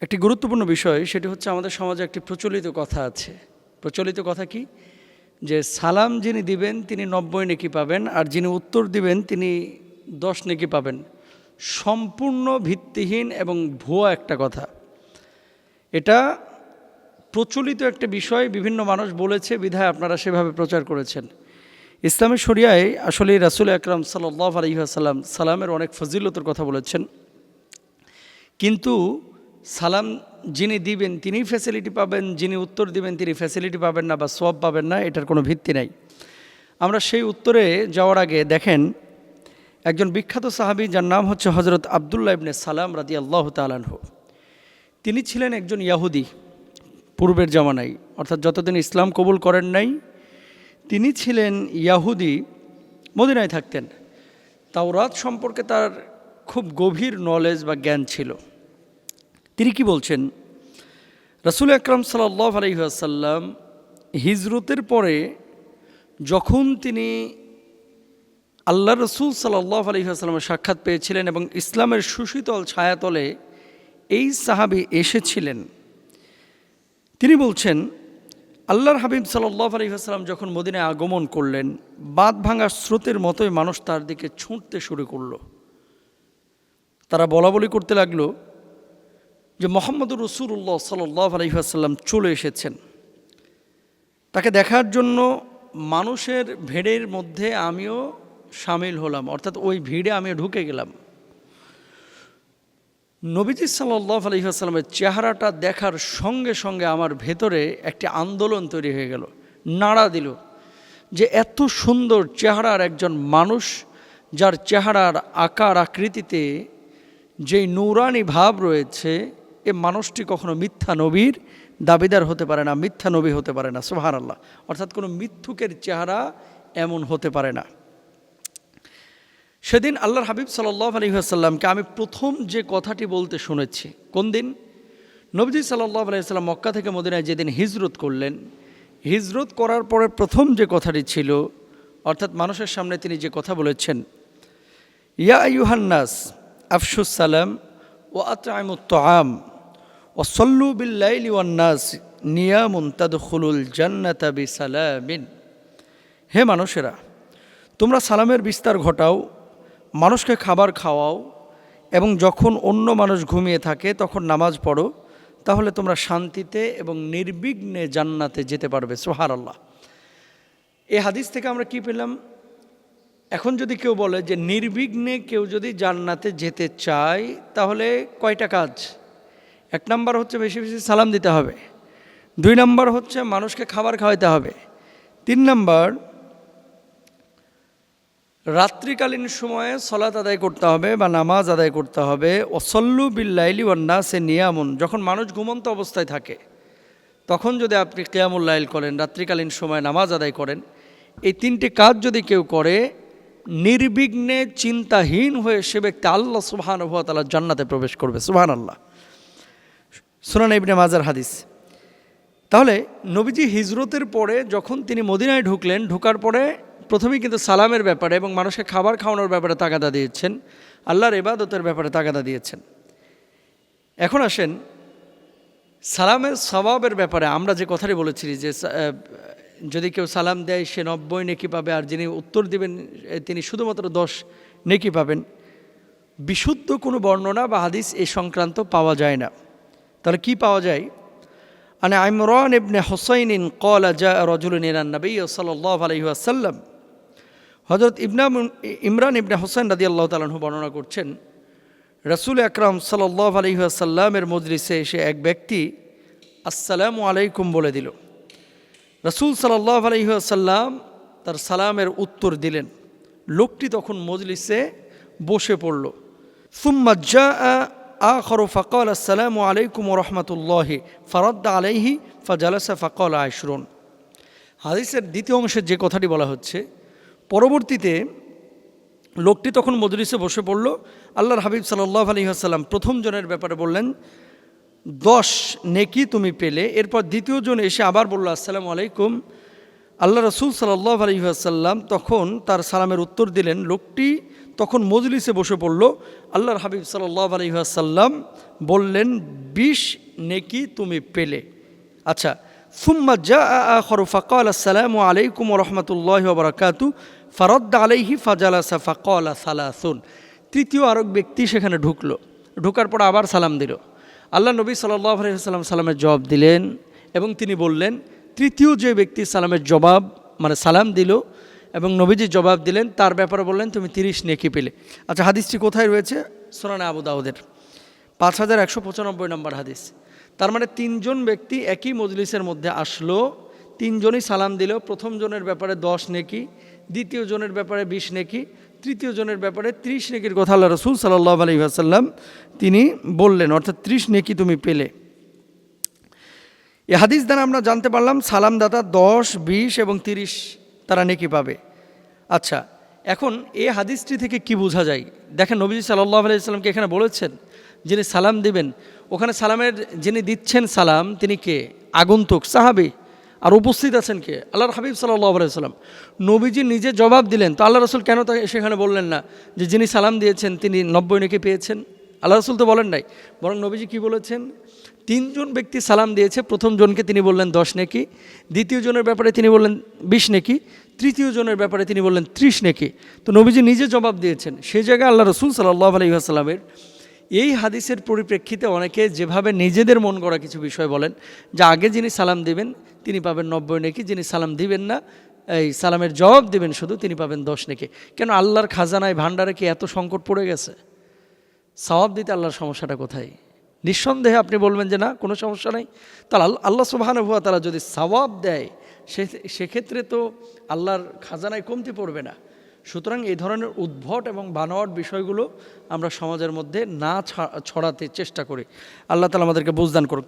একটি গুরুত্বপূর্ণ বিষয়, সেটি হচ্ছে আমাদের সমাজে একটি প্রচলিত কথা আছে। প্রচলিত কথা কি? যে সালাম যিনি দিবেন, তিনি নব্বই নেকি পাবেন, আর যিনি উত্তর দিবেন, তিনি দশ নেকি পাবেন। সম্পূর্ণ ভিত্তিহীন এবং ভুয়া একটা কথা। এটা প্রচলিত একটা বিষয়, বিভিন্ন মানুষ বলেছে, বিধায় আপনারা সেভাবে প্রচার করেছেন। ইসলামী শরিয়ায় আসলে রাসুল আকরাম সাল্লাহ আলহিহাসাল্লাম সালামের অনেক ফজিলতের কথা বলেছেন। কিন্তু সালাম যিনি দিবেন তিনি ফ্যাসিলিটি পাবেন, যিনি উত্তর দিবেন, তিনি ফ্যাসিলিটি পাবেন না বা সব পাবেন না, এটার কোনো ভিত্তি নাই। আমরা সেই উত্তরে যাওয়ার আগে দেখেন, একজন বিখ্যাত সাহাবি যার নাম হচ্ছে হজরত আবদুল্লাহ ইবনে সালাম রাদি আল্লাহ তালানহ তিনি ছিলেন একজন ইয়াহুদি পূর্বের জামানায়, অর্থাৎ যতদিন ইসলাম কবুল করেন নাই, তিনি ছিলেন ইয়াহুদি মদিনায় থাকতেন। তাওরাত সম্পর্কে তার খুব গভীর নলেজ বা জ্ঞান ছিল। তিনি কি বলছেন? রসুল আকরম সাল্লাহ আলহিহাসাল্লাম হিজরতের পরে যখন তিনি আল্লাহ রসুল সাল্লাহ আলহিহাস্লামের সাক্ষাৎ পেয়েছিলেন এবং ইসলামের সুশীতল ছায়াতলে এই সাহাবি এসেছিলেন, তিনি বলছেন, আল্লাহর হাবিব সাল্লাহ আলহিহাস্লাম যখন মদিনায় আগমন করলেন বাদ ভাঙা স্রোতের মতোই মানুষ তার দিকে ছুঁটতে শুরু করল। তারা বলা বলি করতে লাগল যে মোহাম্মদুর রসুল্লাহ সাল্লাহ আলহিহাসাল্লাম চলে এসেছেন। তাকে দেখার জন্য মানুষের ভিড়ের মধ্যে আমিও সামিল হলাম, অর্থাৎ ওই ভিড়ে আমিও ঢুকে গেলাম। নবীজি সাল্লাহ আলহিহাস্লামের চেহারাটা দেখার সঙ্গে সঙ্গে আমার ভেতরে একটি আন্দোলন তৈরি হয়ে গেল, নাড়া দিল যে এত সুন্দর চেহারার একজন মানুষ যার চেহারার আকার আকৃতিতে যেই নৌরানি ভাব রয়েছে এ মানুষটি কখনো মিথ্যা নবীর দাবিদার হতে পারে না, মিথ্যা নবী হতে পারে না সোহার আল্লাহ অর্থাৎ কোনো মিথ্যুকের চেহারা এমন হতে পারে না। সেদিন আল্লাহর হাবিব সাল্লাহ আলহিহাসাল্লামকে আমি প্রথম যে কথাটি বলতে শুনেছি, কোন দিন? নবজি সাল্লাহ আলহিহাল্লাম মক্কা থেকে মদিনায় যেদিন হিজরত করলেন, হিজরত করার পরে প্রথম যে কথাটি ছিল, অর্থাৎ মানুষের সামনে তিনি যে কথা বলেছেন, ইয়া ইউহান্নাস আফসুস ও আতআমুত আম ও সল্লু বিল্লাইলি ওয়ান্নাস নিয়ামুন তাদখুলুল জান্নাতা হে মানুষেরা, তোমরা সালামের বিস্তার ঘটাও, মানুষকে খাবার খাওয়াও এবং যখন অন্য মানুষ ঘুমিয়ে থাকে, তখন নামাজ পড়ো, তাহলে তোমরা শান্তিতে এবং নির্বিঘ্নে জান্নাতে যেতে পারবে। সোহার আল্লাহ এ হাদিস থেকে আমরা কি পেলাম? এখন যদি কেউ বলে যে নির্বিঘ্নে কেউ যদি জান্নাতে যেতে চায়, তাহলে কয়টা কাজ? এক নাম্বার হচ্ছে বেশি বেশি সালাম দিতে হবে। দুই নাম্বার হচ্ছে মানুষকে খাবার খাওয়াইতে হবে। তিন নাম্বার, রাত্রিকালীন সময়ে সলাত আদায় করতে হবে বা নামাজ আদায় করতে হবে। ওসল্লু বিল্লাইলি ওয়ান্না সে নিয়ামুন, যখন মানুষ ঘুমন্ত অবস্থায় থাকে, তখন যদি আপনি কেয়ামুল্লাইল করেন, রাত্রিকালীন সময় নামাজ আদায় করেন, এই তিনটি কাজ যদি কেউ করে নির্বিঘ্নে চিন্তাহীন হয়ে সে ব্যক্তি আল্লাহ সুবাহান তালা জান্নাতে প্রবেশ করবে সুবাহান আল্লাহ সুনান ইবনে মাজার হাদিস। তাহলে নবীজি হিজরতের পরে যখন তিনি মদিনায় ঢুকলেন, ঢোকার পরে প্রথমেই কিন্তু সালামের ব্যাপারে এবং মানুষকে খাবার খাওয়ানোর ব্যাপারে তাগাদা দিয়েছেন, আল্লাহর এবাদতের ব্যাপারে তাগাদা দিয়েছেন। এখন আসেন, সালামের স্বভাবের ব্যাপারে আমরা যে কথাটি বলেছি যে যদি কেউ সালাম দেয়, সে নব্বই নেকি পাবে আর যিনি উত্তর দিবেন তিনি শুধুমাত্র দশ নেকি পাবেন। বিশুদ্ধ কোনো বর্ণনা বা হাদিস এই সংক্রান্ত পাওয়া যায় না। তাহলে কি পাওয়া যায়? আনে ইমরান ইবনে হোসাইন কলা জা রজুল ইরান নবী সাল্লাহ আলহিহাসাল্লাম হজরত ইবনাম ইমরান ইবনে হোসেন রাদি আল্লাহ তালু বর্ণনা করছেন, রসুল আকরাম সাল্লাহ আলহিহাসাল্লামের মজলিসে এসে এক ব্যক্তি, আসসালামু আলাইকুম বলে দিল। রসুল সাল্লাহ আলহিহাসাল্লাম তার সালামের উত্তর দিলেন। লোকটি তখন মজলিসে বসে পড়ল। সুম্মাজ্জা আখর ফকল আসসালামু আলাইকুম রহমতুল্লাহি, ফরদ্দ আলাইহি ফজালাসা ফকল আয়সরুন হাদিসের দ্বিতীয় অংশের যে কথাটি বলা হচ্ছে, পরবর্তীতে লোকটি তখন মজলিসে বসে পড়ল। আল্লাহর হাবিব সাল্লাহ আলী আসাল্লাম প্রথম জনের ব্যাপারে বললেন দশ নেকি তুমি পেলে। এরপর দ্বিতীয় জন এসে আবার বলল, আসসালামু আলাইকুম। আল্লাহ রসুল সাল্লাহ আলী আসাল্লাম তখন তার সালামের উত্তর দিলেন, লোকটি তখন মজলিসে বসে পড়ল। আল্লাহর হাবিব সাল্লাহ আলহিহাসাল্লাম বললেন, বিশ নেকি তুমি পেলে। আচ্ছা সুম্মা জা আখর ফকাল আসসালামু আলাইকুম রহমতুল্লাহ বরকাতু। ফরদ্দ আলাইহি ফাজালাসা ফকাল সালাসুন। তৃতীয় আরেক ব্যক্তি সেখানে ঢুকলো। ঢুকার পর আবার সালাম দিল। আল্লাহ নবী সাল্লাহ আলহিহাল্লাম সালামের জবাব দিলেন এবং তিনি বললেন, তৃতীয় যে ব্যক্তি সালামের জবাব মানে সালাম দিল এবং নবীজি জবাব দিলেন, তার ব্যাপারে বললেন, তুমি তিরিশ নেকি পেলে। আচ্ছা হাদিসটি কোথায় রয়েছে? সোনানে আবু দাউদের। পাঁচ হাজার একশো পঁচানব্বই নম্বর হাদিস। তার মানে তিনজন ব্যক্তি একই মজলিসের মধ্যে আসলো, তিনজনই সালাম দিল। প্রথম জনের ব্যাপারে দশ নেকি, দ্বিতীয় জনের ব্যাপারে বিশ নেকি তৃতীয় জনের ব্যাপারে ত্রিশ নেকির কথা আল্লাহ রসুল সাল্লাহ আলহি আসাল্লাম তিনি বললেন, অর্থাৎ ত্রিশ নেকি তুমি পেলে। এ হাদিস দ্বারা আমরা জানতে পারলাম সালামদাতা দশ, বিশ এবং তিরিশ তারা নেকি পাবে। আচ্ছা এখন এ হাদিসটি থেকে কি বোঝা যায়? দেখেন নবীজি সাল্লাহ আলাইসাল্লামকে এখানে বলেছেন, যিনি সালাম দিবেন, ওখানে সালামের যিনি দিচ্ছেন সালাম তিনি কে? আগন্তুক সাহাবি। আর উপস্থিত আছেন কে? আল্লাহর হাবিব সাল্লাহ আলাইসাল্লাম নবীজি নিজে জবাব দিলেন, তো আল্লাহ রসুল কেন তাকে সেখানে বললেন না? যে যিনি সালাম দিয়েছেন, তিনি নব্বই নাকি পেয়েছেন। আল্লাহ রসুল তো বলেন নাই। বরং নবীজি কি বলেছেন? তিনজন ব্যক্তি সালাম দিয়েছে, প্রথম জনকে তিনি বললেন দশ নেকি, দ্বিতীয় জনের ব্যাপারে তিনি বললেন বিশ নেকি, তৃতীয় জনের ব্যাপারে তিনি বললেন ত্রিশ নেকি। তো নবীজি নিজে জবাব দিয়েছেন। সেই জায়গায় আল্লাহ রসুল সাল্লাহ আলহিহাস্লামের এই হাদিসের পরিপ্রেক্ষিতে অনেকে যেভাবে নিজেদের মন করা কিছু বিষয় বলেন, যে আগে যিনি সালাম দিবেন, তিনি পাবেন নব্বই নেকি, যিনি সালাম দিবেন না, এই সালামের জবাব দিবেন শুধু, তিনি পাবেন দশ নেকি। কেন আল্লাহর খাজানায় ভাণ্ডারে কি এত সংকট পড়ে গেছে? সওয়াব দিতে আল্লাহর সমস্যাটা কোথায়? নিঃসন্দেহে আপনি বলবেন যে না, কোনো সমস্যা নেই। তাহলে আল্লাহ সুবাহানুভুয়া তারা যদি সওয়াব দেয়, সে, সেক্ষেত্রে তো আল্লাহর খাজানায় কমতি পড়বে না। সুতরাং এই ধরনের উদ্ভট এবং বানোয়াট বিষয়গুলো আমরা সমাজের মধ্যে না ছড়াতে চেষ্টা করি। আল্লাহ তালা আমাদেরকে বুঝদান করুক।